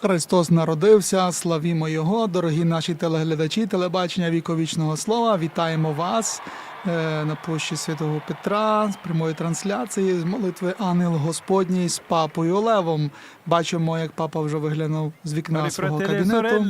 Христос народився, славімо Його, дорогі наші телеглядачі, телебачення віковічного слова. Вітаємо вас е, на площі Святого Петра з прямої трансляції з молитви Ангел Господній з папою Левом. Бачимо, як папа вже виглянув з вікна свого кабінету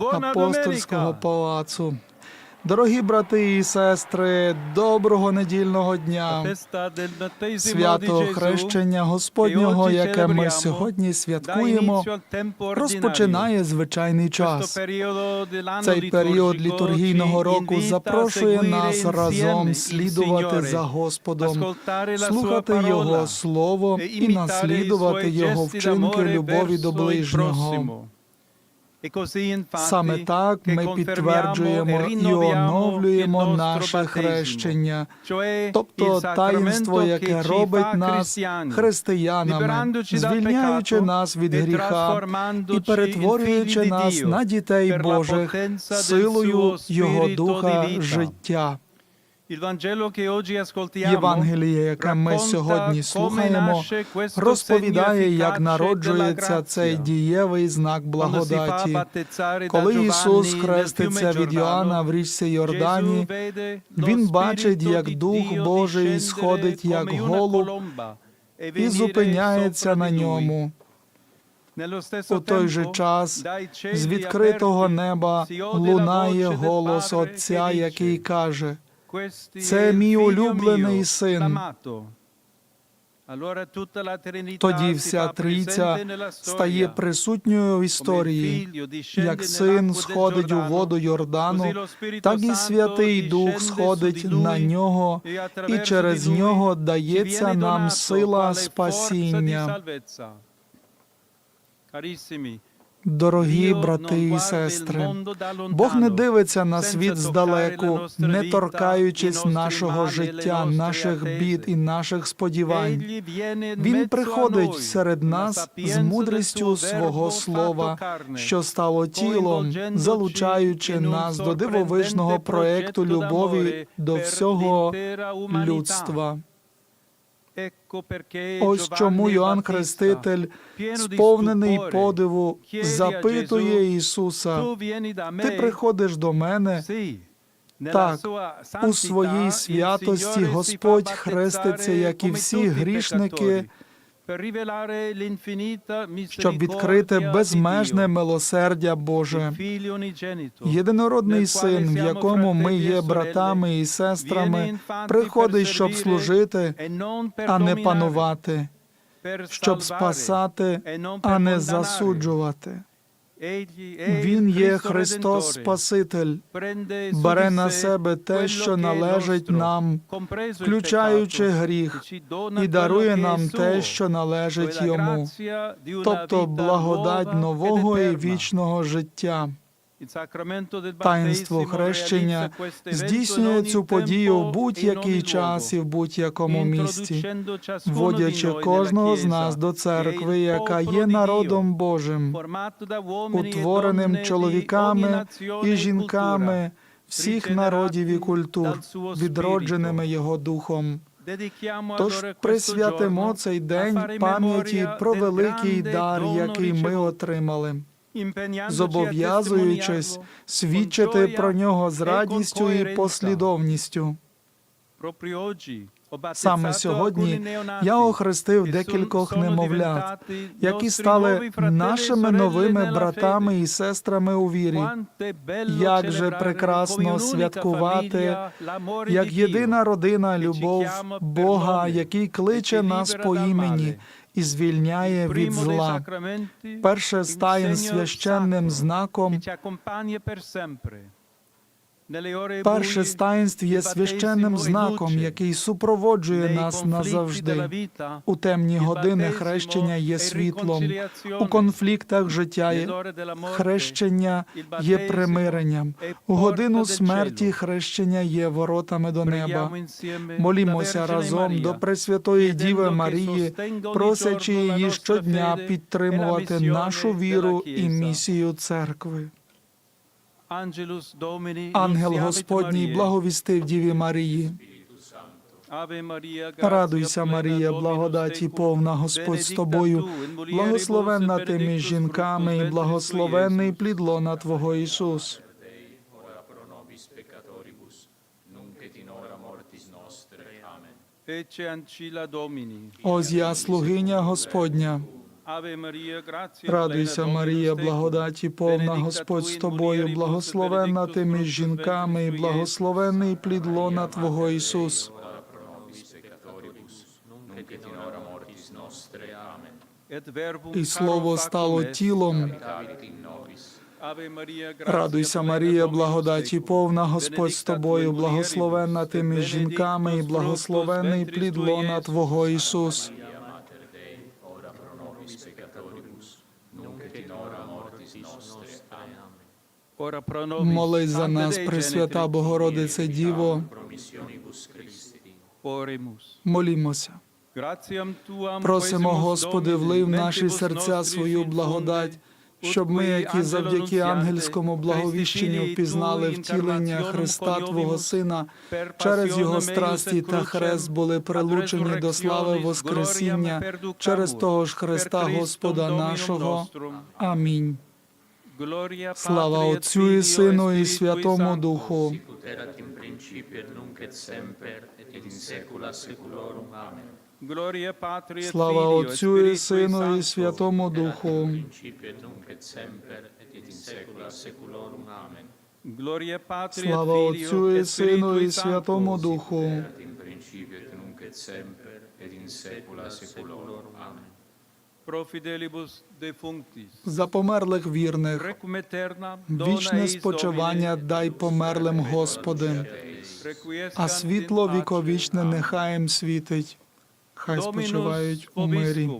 апостольського палацу. Дорогі брати і сестри, доброго недільного дня. Свято хрещення Господнього, яке ми сьогодні святкуємо, розпочинає звичайний час. Цей період літургійного року запрошує нас разом слідувати за Господом, слухати Його слово і наслідувати Його вчинки любові до ближнього. Саме так ми підтверджуємо e і оновлюємо наше хрещення, тобто таїнство, яке робить нас християнами, звільняючи нас від e гріха і перетворюючи нас на дітей Божих силою Його Духа життя. Євангеліє, яке ми сьогодні слухаємо, розповідає, як народжується цей дієвий знак благодаті. Коли Ісус хреститься від Йоанна в річці Йордані, Він бачить, як Дух Божий сходить, як голуб, e і зупиняється на ньому. У той же час з відкритого неба лунає голос Отця, який каже: «Questo «Це мій улюблений син». l'amato». Allora tutta la Trinità Тоді вся трійця стає присутньою в історії. Як син сходить у воду Йордану, так і Святий Дух сходить на нього, і через нього дається нам сила спасіння. Дорогі брати і сестри, Бог не дивиться на світ здалеку, не торкаючись нашого життя, наших бід і наших сподівань. Він приходить серед нас з мудрістю свого слова, що стало тілом, залучаючи нас до дивовижного проекту любові до всього людства. Ось чому Йоанн Хреститель, сповнений подиву, запитує Ісуса: Ти приходиш до мене. Так, у своїй святості Господь хреститься, як і всі грішники, щоб відкрити безмежне милосердя Боже. Єдинородний син, в якому ми є братами і сестрами, приходить, щоб служити, а не панувати, щоб спасати, а не засуджувати. Він є Христос Спаситель, бере на себе те, що належить нам, включаючи гріх, і дарує нам те, що належить йому, тобто благодать нового і вічного життя. Таїнство хрещення. здійснює цю подію в будь-який час і в будь-якому місці, вводячи кожного з нас до церкви, яка є народом Божим, утвореним чоловіками і жінками всіх народів і культур, відродженими Його Духом. Тож присвятимо цей день пам'яті про великий дар, який ми отримали, зобов'язуючись свідчити про нього з радістю і послідовністю. Саме сьогодні я охрестив декількох немовлят, які стали нашими новими братами і сестрами у вірі. Як же прекрасно святкувати, як єдина родина любов Бога, який кличе нас по імені і звільняє від зла. Перше стає священним знаком. Перше з таїнств є священним знаком, який супроводжує нас назавжди. У темні години хрещення є світлом, у конфліктах життя є хрещення є примиренням. У годину смерті хрещення є воротами до неба. Молімося разом до Пресвятої Діви Марії, просячи її щодня підтримувати нашу віру і місію церкви. Ангел Господній благовістив Діві Марії. Радуйся, Марія, благодаті повна Господь з тобою. Благословенна ти між жінками, і благословенний плід лона Твого Ісус. Ось я, слугиня Господня. Радуйся, Марія, благодаті повна Господь з тобою, благословенна ти між жінками, і благословенний плід лона Твого Ісус. І Слово стало тілом. Радуйся, Марія, благодаті повна Господь з тобою, благословенна ти між жінками, і благословенний плід лона. Твого Ісус. Молись за нас, Пресвята Богородице Діво, молімося. Просимо, Господи, влив в наші серця свою благодать, щоб ми, які завдяки ангельському благовіщенню впізнали втілення Христа Твого Сина, через Його страсті та хрест були прилучені до слави Воскресіння через того ж Христа Господа нашого. Амінь. Слава Отцю і Сину і Святому Духу. Слава Отцю і Сину і Святому Духу. et in saecula saeculorum. Amen. Gloria Patri Слава Отцю і Сину і Святому Духу. За померлих вірних. Вічне спочивання дай померлим, Господи, а світло віковічне нехай їм світить. Хай спочивають у мирі.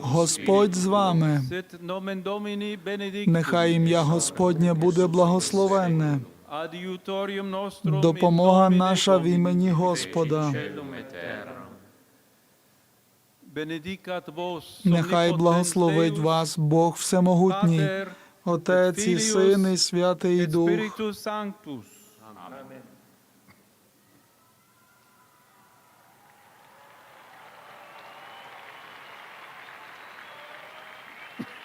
Господь з вами. Нехай ім'я Господнє буде благословенне. Допомога наша в імені Господа. Нехай благословить вас Бог Всемогутній, Отець і Син, і Святий Дух. Amen.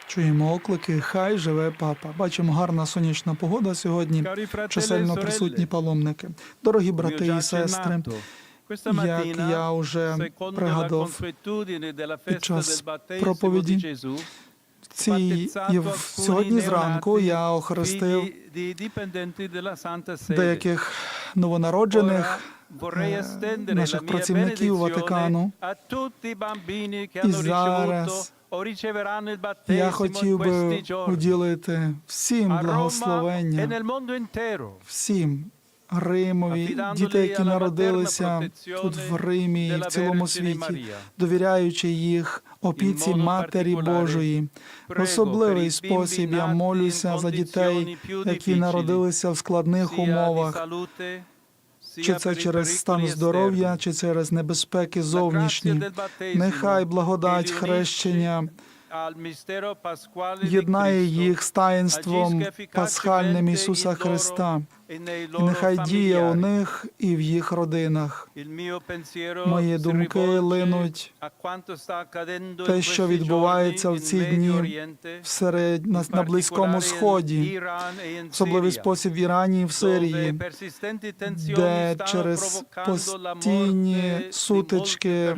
Чуємо оклики, хай живе папа. Бачимо гарна сонячна погода сьогодні. E Чисельно присутні паломники. Дорогі брати і сестри, як я вже пригадав під час проповіді, di Gesù, ці і в- сьогодні зранку я охрестив деяких новонароджених е, наших працівників Ватикану. І зараз Я хотів би уділити всім e благословення, всім Римові, дітей, які народилися тут в Римі і в цілому світі, довіряючи їх опіці Матері Божої. В особливий спосіб я молюся за дітей, які народилися в складних умовах, чи це через стан здоров'я, чи через небезпеки зовнішні. Нехай благодать хрещення єднає їх з таїнством пасхальним Ісуса Христа, і нехай діє у них і в їх родинах. Мої думки линуть те, що відбувається в ці дні всеред на, Близькому Сході, в особливий спосіб в Ірані і в Сирії, де через постійні сутички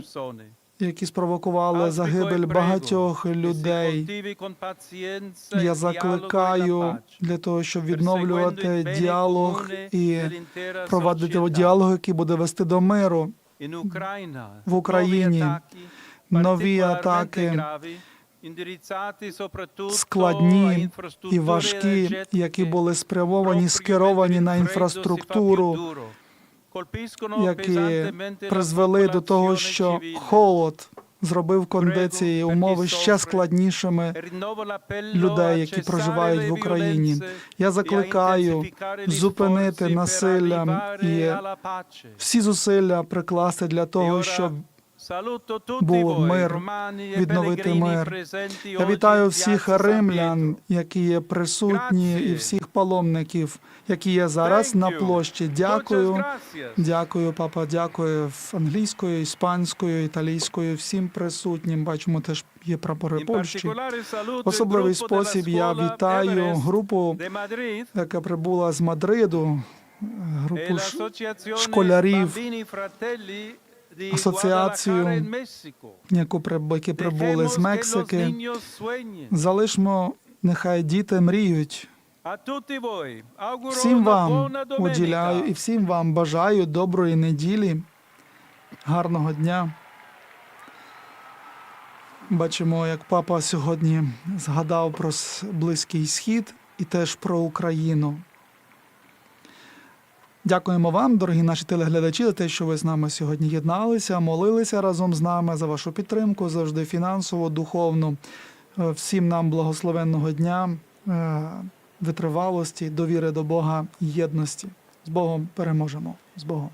які спровокували загибель багатьох людей. Я закликаю для того, щоб відновлювати діалог і провадити діалог, який буде вести до миру. в Україні нові атаки складні і важкі, які були спрямовані, скеровані на інфраструктуру, які призвели до того, що холод зробив кондиції умови ще складнішими людей, які проживають в Україні. Я закликаю зупинити насилля і всі зусилля прикласти для того, щоб був мир, e відновити мир. Я вітаю всіх римлян, які є присутні, і всіх паломників, які є зараз на площі. Дякую. Дякую, папа. Дякую англійською, іспанською, італійською, всім присутнім. Бачимо, теж є прапори Польщі. особливий спосіб я вітаю групу, яка прибула з Мадриду, е, e групу школярів, Fratelli di асоціацію, яку які прибули з Мексики. Залишмо, нехай діти мріють. Всім вам уділяю і всім вам бажаю доброї неділі, гарного дня. Бачимо, як папа сьогодні згадав про Близький Схід і теж про Україну. Дякуємо вам, дорогі наші телеглядачі, за те, що ви з нами сьогодні єдналися, молилися разом з нами за вашу підтримку, завжди фінансово, духовно. Е, Всім нам благословенного дня, е, витривалості, довіри до Бога єдності. З Богом переможемо. З Богом.